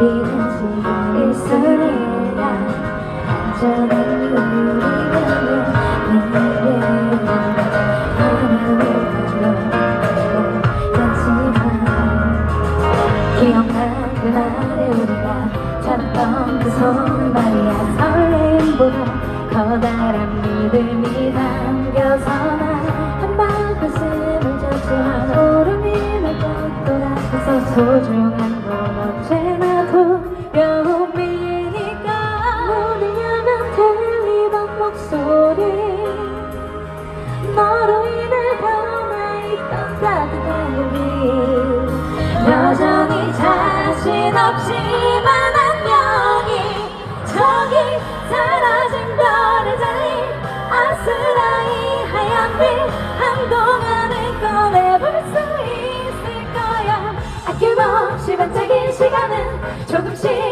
이곳이 일소리야 안전한 우리만의 내일의 하나를 걸어 갔지만 기억난 그날의 우리가 찾던 그 손 말이야 설렘보다 커다란 믿음이 담겨서 따뜻한 우리 여전히 자신 없지만 안녕히 저기 사라진 별의 자리 아스라이 하얀 빛 한동안은 꺼내볼 수 있을 거야. 아낌없이 반짝인 시간은 조금씩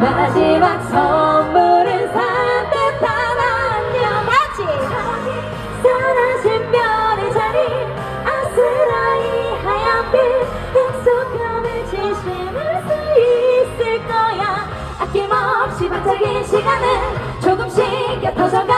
마지막 선물은 산뜻한 안녕. 같이 사라진 별의 자리 아스라이 하얀 빛 약속하는 진심을 수 있을 거야. 아낌없이 반짝인 시간은 조금씩 옅어져 가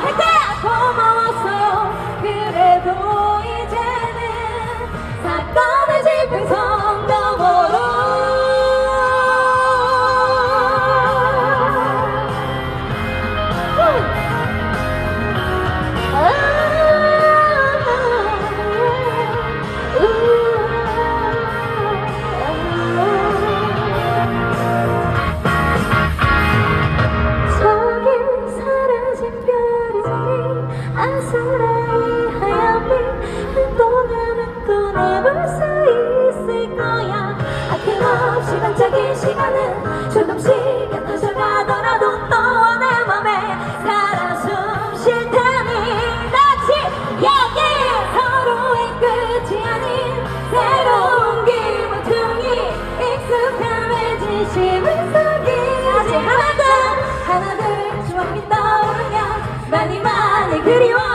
할 거야 고마웠어요 그래도 이제는 사건의 지평선 마음이 떠오르면 많이 많이 그리워.